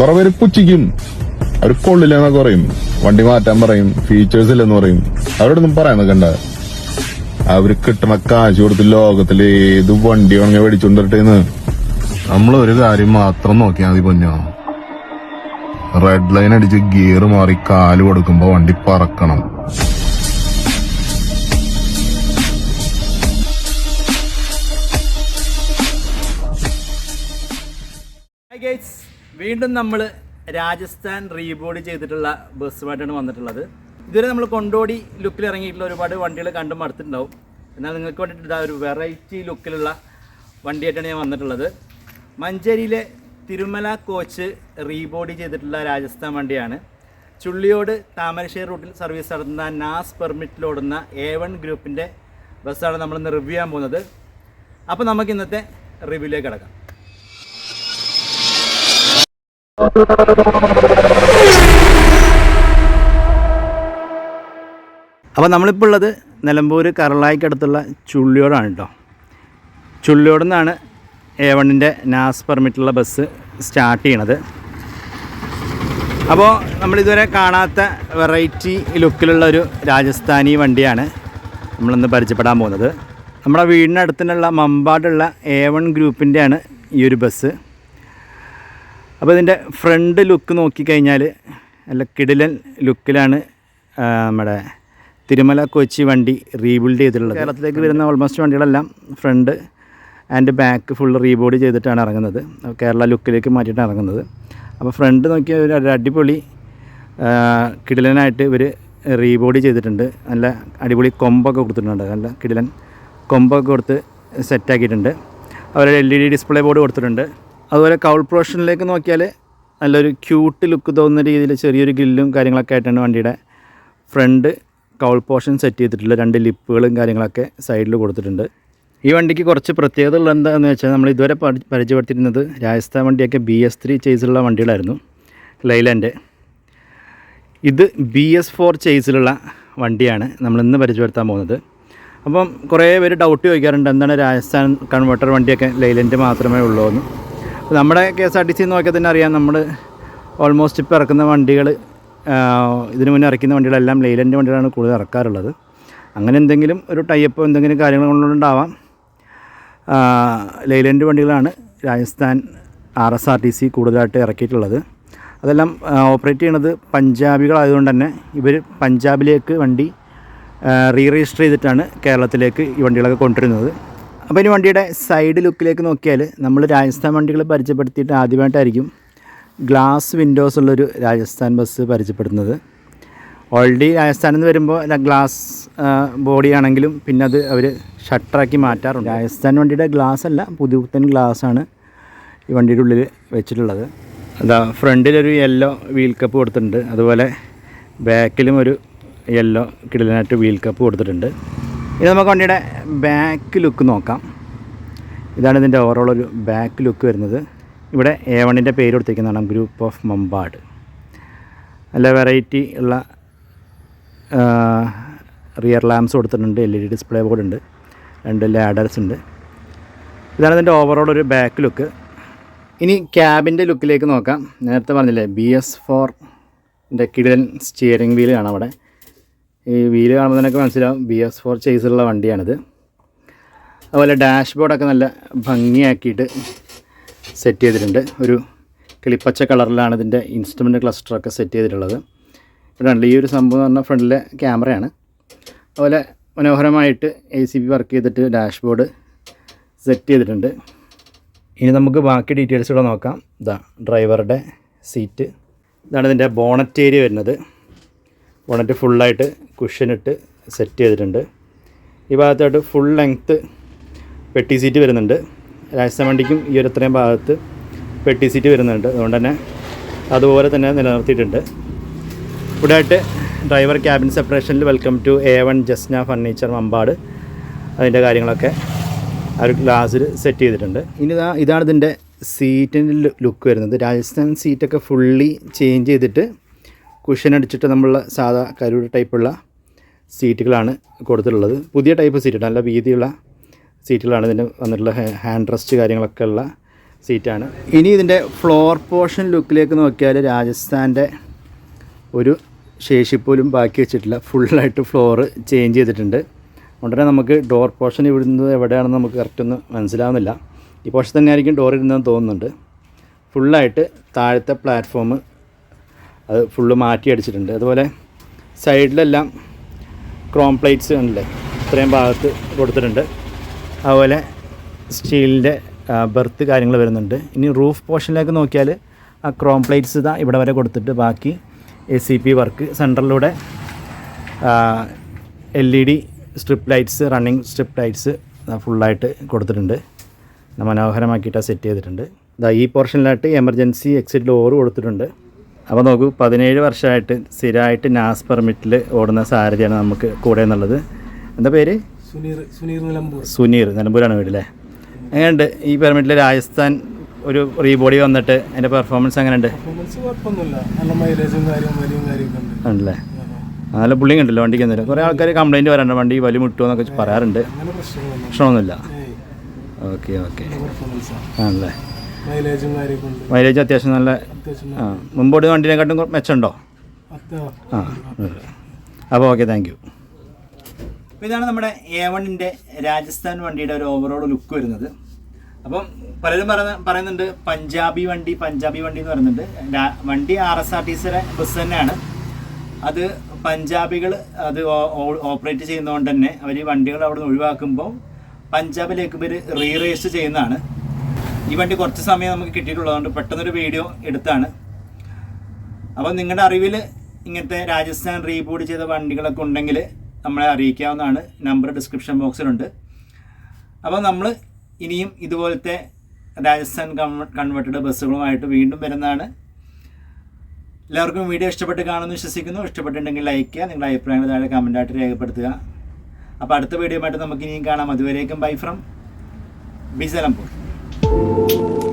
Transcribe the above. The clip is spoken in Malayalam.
കുറെ പേര് പുച്ഛിക്കും അവർ കൊള്ളില്ലെന്നൊക്കെ പറയും. വണ്ടി മാറ്റാൻ പറയും. ഫീച്ചേഴ്സ് ഇല്ലെന്ന് പറയും. അവരോടൊന്നും പറയാൻ നിൽക്കണ്ട. അവർ കിട്ടണ കാശ് കൊടുത്ത് ലോകത്തിൽ ഏത് വണ്ടി വേണമെങ്കിൽ മേടിച്ചോണ്ടിരട്ടേന്ന് നമ്മൾ ഒരു കാര്യം മാത്രം നോക്കിയാൽ മതി പൊന്നോ. റെഡ് ലൈൻ അടിച്ച് ഗിയർ മാറി കാൽ കൊടുക്കുമ്പോ വണ്ടി പറക്കണം. ഗൈസ് വീണ്ടും നമ്മൾ രാജസ്ഥാൻ റീബോർഡ് ചെയ്തിട്ടുള്ള ബസ്സുമായിട്ടാണ് വന്നിട്ടുള്ളത്. ഇതുവരെ നമ്മൾ കൊണ്ടോടി ലുക്കിൽ ഇറങ്ങിയിട്ടുള്ള ഒരുപാട് വണ്ടികൾ കണ്ടും മടുത്തിട്ടുണ്ടാവും. എന്നാൽ നിങ്ങൾക്ക് വേണ്ടിയിട്ട് ഒരു വെറൈറ്റി ലുക്കിലുള്ള വണ്ടിയായിട്ടാണ് ഞാൻ വന്നിട്ടുള്ളത്. മഞ്ചേരിയിലെ തിരുമല കോച്ച് റീബോർഡ് ചെയ്തിട്ടുള്ള രാജസ്ഥാൻ വണ്ടിയാണ്. ചുള്ളിയോട് താമരശ്ശേരി റൂട്ടിൽ സർവീസ് നടത്തുന്ന നാസ് പെർമിറ്റിലോടുന്ന എ വൺ ഗ്രൂപ്പിന്റെ ബസ്സാണ് നമ്മളിന്ന് റിവ്യൂ ചെയ്യാൻ പോകുന്നത്. അപ്പോൾ നമുക്ക് ഇന്നത്തെ റിവ്യൂലേക്ക് കിടക്കാം. അപ്പോൾ നമ്മളിപ്പോൾ ഉള്ളത് നിലമ്പൂർ കരളായിക്കടുത്തുള്ള ചുള്ളിയോടാണ് കേട്ടോ ചുള്ളിയോട് നിന്നാണ് എ വണ്ണിന്റെ നാസ് പെർമിറ്റുള്ള ബസ് സ്റ്റാർട്ട് ചെയ്യണത്. അപ്പോൾ നമ്മളിതുവരെ കാണാത്ത വെറൈറ്റി ലുക്കിലുള്ള ഒരു രാജസ്ഥാനി വണ്ടിയാണ് നമ്മളിന്ന് പരിചയപ്പെടാൻ പോകുന്നത്. നമ്മുടെ വീടിനടുത്തിനുള്ള മമ്പാടുള്ള എ വൺ ഗ്രൂപ്പിന്റെയാണ് ഈ ഒരു ബസ്. അപ്പോൾ ഇതിന്റെ ഫ്രണ്ട് ലുക്ക് നോക്കിക്കഴിഞ്ഞാൽ നല്ല കിടിലൻ ലുക്കിലാണ് നമ്മുടെ തിരുമല കൊച്ചി വണ്ടി റീബിൽഡ് ചെയ്തിട്ടുള്ളത്. കേരളത്തിലേക്ക് വരുന്ന ഓൾമോസ്റ്റ് വണ്ടികളെല്ലാം ഫ്രണ്ട് ആൻഡ് ബാക്ക് ഫുൾ റീബോർഡ് ചെയ്തിട്ടാണ് ഇറങ്ങുന്നത്. കേരള ലുക്കിലേക്ക് മാറ്റിയിട്ടാണ് ഇറങ്ങുന്നത്. അപ്പോൾ ഫ്രണ്ട് നോക്കിയാൽ ഒരു അടിപൊളി കിടിലനായിട്ട് ഇവർ റീബോർഡ് ചെയ്തിട്ടുണ്ട്. നല്ല അടിപൊളി കൊമ്പൊക്കെ കൊടുത്തിട്ടുണ്ട്. നല്ല കിടിലൻ കൊമ്പൊക്കെ കൊടുത്ത് സെറ്റാക്കിയിട്ടുണ്ട് അവർ L E D display board കൊടുത്തിട്ടുണ്ട്. അതുപോലെ കൗൾ പ്രൊഷനിലേക്ക് നോക്കിയാൽ നല്ലൊരു ക്യൂട്ട് ലുക്ക് തോന്നുന്ന രീതിയിൽ ചെറിയൊരു ഗ്രില്ലും കാര്യങ്ങളൊക്കെ ആയിട്ടാണ് വണ്ടിയുടെ ഫ്രണ്ട് കൗൾ പോർഷൻ സെറ്റ് ചെയ്തിട്ടുള്ള രണ്ട് ലിപ്പുകളും കാര്യങ്ങളൊക്കെ സൈഡിൽ കൊടുത്തിട്ടുണ്ട്. ഈ വണ്ടിക്ക് കുറച്ച് പ്രത്യേകത ഉള്ള എന്താണെന്ന് വെച്ചാൽ നമ്മൾ ഇതുവരെ പരി- പരിചയപ്പെടുത്തിയിരുന്നത് രാജസ്ഥാൻ വണ്ടിയൊക്കെ ബി എസ് ത്രീ ചേസിലുള്ള വണ്ടികളായിരുന്നു ലൈലന്റെ ഇത് ബി എസ് ഫോർ ചേസിലുള്ള വണ്ടിയാണ് നമ്മൾ ഇന്ന് പരിചയപ്പെടുത്താൻ പോകുന്നത്. അപ്പം കുറേ പേര് ഡൗട്ട് ചോദിക്കാറുണ്ട് എന്താണ് രാജസ്ഥാൻ കൺവെർട്ടർ വണ്ടിയൊക്കെ ലൈലൻഡ് മാത്രമേ ഉള്ളൂ എന്ന് നമ്മുടെ K S R T C നോക്കിയാൽ തന്നെ അറിയാം. നമ്മൾ ഓൾമോസ്റ്റ് ഇപ്പോൾ ഇറക്കുന്ന വണ്ടികൾ ഇതിനു മുന്നേ ഇറക്കുന്ന വണ്ടികളെല്ലാം ലെയ്ലന്റെ വണ്ടികളാണ് കൂടുതൽ ഇറക്കാറുള്ളത്. അങ്ങനെ എന്തെങ്കിലും ഒരു ടൈപ്പ് എന്തെങ്കിലും കാര്യങ്ങൾ കൊണ്ടുണ്ടാവാം. ലെയ്ലന്റെ വണ്ടികളാണ് Rajasthan R S R T C കൂടുതലായിട്ട് ഇറക്കിയിട്ടുള്ളത്. അതെല്ലാം ഓപ്പറേറ്റ് ചെയ്യണത് പഞ്ചാബികളായതുകൊണ്ട് തന്നെ ഇവർ പഞ്ചാബിലേക്ക് വണ്ടി റീ രജിസ്റ്റർ ചെയ്തിട്ടാണ് കേരളത്തിലേക്ക് ഈ വണ്ടികളൊക്കെ കൊണ്ടുവരുന്നത്. അപ്പോൾ ഇനി വണ്ടിയുടെ സൈഡ് ലുക്കിലേക്ക് നോക്കിയാൽ നമ്മൾ രാജസ്ഥാൻ വണ്ടികൾ പരിചയപ്പെടുത്തിയിട്ട് ആദ്യമായിട്ടായിരിക്കും ഗ്ലാസ് വിൻഡോസ് ഉള്ളൊരു രാജസ്ഥാൻ ബസ് പരിചയപ്പെടുന്നത്. ഓൾറെഡി രാജസ്ഥാനിൽ നിന്ന് വരുമ്പോൾ ഗ്ലാസ് ബോഡിയാണെങ്കിലും പിന്നെ അത് അവർ ഷട്ടറാക്കി മാറ്റാറുണ്ട്. രാജസ്ഥാൻ വണ്ടിയുടെ ഗ്ലാസ് അല്ല പുതുപുത്തൻ ഗ്ലാസ് ആണ് ഈ വണ്ടിയുടെ ഉള്ളിൽ വെച്ചിട്ടുള്ളത്. അതാ ഫ്രണ്ടിലൊരു യെല്ലോ വീൽ കപ്പ് കൊടുത്തിട്ടുണ്ട്. അതുപോലെ ബാക്കിലും ഒരു യെല്ലോ കിടലിനായിട്ട് വീൽ കപ്പ് കൊടുത്തിട്ടുണ്ട്. ഇനി നമുക്ക് വണ്ടിയുടെ ബാക്ക് ലുക്ക് നോക്കാം. ഇതാണ് ഇതിന്റെ ഓവറോൾ ഒരു ബാക്ക് ലുക്ക് വരുന്നത്. ഇവിടെ എ വണ്ണിന്റെ പേര് കൊടുത്തിരിക്കുന്നതാണ് ഗ്രൂപ്പ് ഓഫ് മമ്പാട് നല്ല വെറൈറ്റി ഉള്ള റിയർ ലാംപ്സ് കൊടുത്തിട്ടുണ്ട് L E D display board ഉണ്ട് രണ്ട് ലാഡേഴ്സ് ഉണ്ട്. ഇതാണ് ഇതിന്റെ ഓവറോൾ ഒരു ബാക്ക് ലുക്ക് ഇനി ക്യാബിന്റെ ലുക്കിലേക്ക് നോക്കാം. നേരത്തെ പറഞ്ഞില്ലേ ബി എസ് ഫോറിന്റെ കിടൻ സ്റ്റിയറിംഗ് വീലാണ് അവിടെ. ഈ വീൽ കാണുമ്പോൾ തന്നെ മനസ്സിലാവും. ബി എസ് ഫോർ ചേസുള്ള വണ്ടിയാണിത്. അതുപോലെ ഡാഷ് ബോർഡൊക്കെ നല്ല ഭംഗിയാക്കിയിട്ട് സെറ്റ് ചെയ്തിട്ടുണ്ട്. ഒരു കിളിപ്പച്ച കളറിലാണ് ഇതിന്റെ ഇൻസ്ട്രുമെന്റ് ക്ലസ്റ്ററൊക്കെ സെറ്റ് ചെയ്തിട്ടുള്ളത്. ഇവിടെ ഈ ഒരു സംഭവം എന്ന് പറഞ്ഞാൽ ഫ്രണ്ടിലെ ക്യാമറയാണ്. അതുപോലെ മനോഹരമായിട്ട് എ സി ബി വർക്ക് ചെയ്തിട്ട് ഡാഷ് ബോർഡ് സെറ്റ് ചെയ്തിട്ടുണ്ട്. ഇനി നമുക്ക് ബാക്കി ഡീറ്റെയിൽസ് കൂടെ നോക്കാം. ഇതാ ഡ്രൈവറുടെ സീറ്റ് ഇതാണ് ഇതിന്റെ ബോണറ്റ് ഏരിയ വരുന്നത്. ബോണറ്റ് ഫുള്ളായിട്ട് കുഷനിട്ട് സെറ്റ് ചെയ്തിട്ടുണ്ട്. ഈ ഭാഗത്തായിട്ട് ഫുൾ ലെങ്ത്ത് പെട്ടി സീറ്റ് വരുന്നുണ്ട്. രാജസ്ഥാൻ വണ്ടിക്കും ഈ ഒരു ഇത്രയും ഭാഗത്ത് പെട്ടി സീറ്റ് വരുന്നുണ്ട്. അതുകൊണ്ട് തന്നെ അതുപോലെ തന്നെ നിലനിർത്തിയിട്ടുണ്ട്. ഇവിടെ ആയിട്ട് driver cabin സെപ്പറേഷനിൽ welcome to A one Jasna furniture Mambad അതിന്റെ കാര്യങ്ങളൊക്കെ ആ ഒരു ഗ്ലാസ്സിൽ സെറ്റ് ചെയ്തിട്ടുണ്ട്. ഇനി ഇതാ ഇതാണ് ഇതിന്റെ സീറ്റിന്റെ ലുക്ക് വരുന്നത്. രാജസ്ഥാൻ സീറ്റൊക്കെ ഫുള്ളി ചേഞ്ച് ചെയ്തിട്ട് കുഷൻ അടിച്ചിട്ട് നമ്മൾ സാധാ കരൂർ ടൈപ്പുള്ള സീറ്റുകളാണ് കൊടുത്തിട്ടുള്ളത്. പുതിയ ടൈപ്പ് സീറ്റ് നല്ല വീതിയുള്ള സീറ്റുകളാണ് ഇതിന് വന്നിട്ടുള്ള ഹാൻഡ് റെസ്റ്റ് കാര്യങ്ങളൊക്കെ ഉള്ള സീറ്റാണ്. ഇനി ഇതിന്റെ ഫ്ലോർ പോർഷൻ ലുക്കിലേക്ക് നോക്കിയാൽ രാജസ്ഥാന്റെ ഒരു ശേഷി പോലും ബാക്കി വെച്ചിട്ടില്ല. ഫുള്ളായിട്ട് ഫ്ലോറ് ചേഞ്ച് ചെയ്തിട്ടുണ്ട്. ഉടനെ നമുക്ക് ഡോർ പോർഷൻ ഇവിടുന്ന് എവിടെയാണെന്ന് നമുക്ക് കറക്റ്റ് ഒന്ന് മനസ്സിലാവുന്നില്ല. ഈ പോർഷൻ തന്നെ ആയിരിക്കും ഡോർ ഇരുന്നതെന്ന് തോന്നുന്നുണ്ട്. ഫുള്ളായിട്ട് താഴത്തെ പ്ലാറ്റ്ഫോം അത് ഫുള്ള് മാറ്റി അടിച്ചിട്ടുണ്ട് അതുപോലെ സൈഡിലെല്ലാം ക്രോം പ്ലേറ്റ്സ് ഉണ്ടല്ലേ? ഇത്രയും ഭാഗത്ത് കൊടുത്തിട്ടുണ്ട്. അതുപോലെ സ്റ്റീലിന്റെ ബെർത്ത് കാര്യങ്ങൾ വരുന്നുണ്ട്. ഇനി റൂഫ് പോർഷനിലേക്ക് നോക്കിയാൽ ആ ക്രോം പ്ലേറ്റ്സ് ഇതാ ഇവിടെ വരെ കൊടുത്തിട്ട് ബാക്കി A C P work സെന്ററിലൂടെ L E D strip lights running strip lights ഫുള്ളായിട്ട് കൊടുത്തിട്ടുണ്ട്. മനോഹരമാക്കിയിട്ട് സെറ്റ് ചെയ്തിട്ടുണ്ട്. ഈ പോർഷനിലായിട്ട് എമർജൻസി എക്സിറ്റ് ഡോറ് കൊടുത്തിട്ടുണ്ട്. അപ്പോൾ നോക്കൂ പതിനേഴ് വർഷമായിട്ട് സ്ഥിരമായിട്ട് നാസ് പെർമിറ്റിൽ ഓടുന്ന സാരഥിയാണ് നമുക്ക് കൂടെ എന്നുള്ളത്. എന്താ പേര്? സുനീർ സുനീർ നിലമ്പൂർ. സുനീർ നിലമ്പൂരാണ് വീട്ടിലെ എങ്ങനെയുണ്ട് ഈ പെർമിറ്റിൽ രാജസ്ഥാൻ ഒരു റീബോഡി വന്നിട്ട് അതിന്റെ പെർഫോമൻസ് എങ്ങനെയുണ്ട്? കുഴപ്പമൊന്നുമില്ല. നല്ല ഉണ്ടല്ലേ പുള്ളിങ് ഉണ്ടല്ലോ വണ്ടിക്ക് എന്തെങ്കിലും കുറേ ആൾക്കാർ കംപ്ലൈന്റ് വരാണ്ട് വണ്ടി വലി മുട്ടുമോ എന്നൊക്കെ പറയാറുണ്ട്. പ്രശ്നമൊന്നുമില്ല. Okay okay. ആണല്ലേ? മൈലേജും കാര്യമൊക്കെ മൈലേജ് അത്യാവശ്യം നല്ല ആ മുമ്പോട്ട് വണ്ടിനെക്കാട്ടും മെച്ചമുണ്ടോ? ആ അപ്പോൾ ഓക്കെ താങ്ക് യു ഇതാണ് നമ്മുടെ എ വണ്ണിന്റെ രാജസ്ഥാൻ വണ്ടിയുടെ ഒരു ഓവറോൾ ലുക്ക് വരുന്നത്. അപ്പം പലരും പറയുന്ന പറയുന്നുണ്ട് പഞ്ചാബി വണ്ടി പഞ്ചാബി വണ്ടി എന്ന് പറയുന്നുണ്ട്. വണ്ടി ആർ എസ് ആർ ടി സിയുടെ ബസ് തന്നെയാണ്. അത് പഞ്ചാബികൾ അത് ഓപ്പറേറ്റ് ചെയ്യുന്നതുകൊണ്ട് തന്നെ അവർ ഈ വണ്ടികൾ അവിടെ നിന്ന് ഒഴിവാക്കുമ്പോൾ പഞ്ചാബിലേക്ക് ഇവർ റീറേസ് ചെയ്യുന്നതാണ്. ഈ വണ്ടി കുറച്ച് സമയം നമുക്ക് കിട്ടിയിട്ടുള്ളതുകൊണ്ട് പെട്ടെന്നൊരു വീഡിയോ എടുത്താണ്. അപ്പോൾ നിങ്ങളുടെ അറിവിൽ ഇങ്ങനത്തെ രാജസ്ഥാൻ റീബൂട്ട് ചെയ്ത വണ്ടികളൊക്കെ ഉണ്ടെങ്കിൽ നമ്മളെ അറിയിക്കാവുന്നതാണ്. നമ്പർ ഡിസ്ക്രിപ്ഷൻ ബോക്സിലുണ്ട് അപ്പോൾ നമ്മൾ ഇനിയും ഇതുപോലത്തെ രാജസ്ഥാൻ കൺവേർട്ടഡ് ബസ്സുകളുമായിട്ട് വീണ്ടും വരുന്നതാണ്. എല്ലാവർക്കും വീഡിയോ ഇഷ്ടപ്പെട്ട് കാണുമെന്ന് വിശ്വസിക്കുന്നു. ഇഷ്ടപ്പെട്ടിട്ടുണ്ടെങ്കിൽ ലൈക്ക് ചെയ്യുക നിങ്ങളുടെ അഭിപ്രായങ്ങൾ താഴെ കമന്റായിട്ട് രേഖപ്പെടുത്തുക. അപ്പോൾ അടുത്ത വീഡിയോ ആയിട്ട് നമുക്ക് ഇനിയും കാണാം. അതുവരേക്കും bye from Bisalampur Thank you.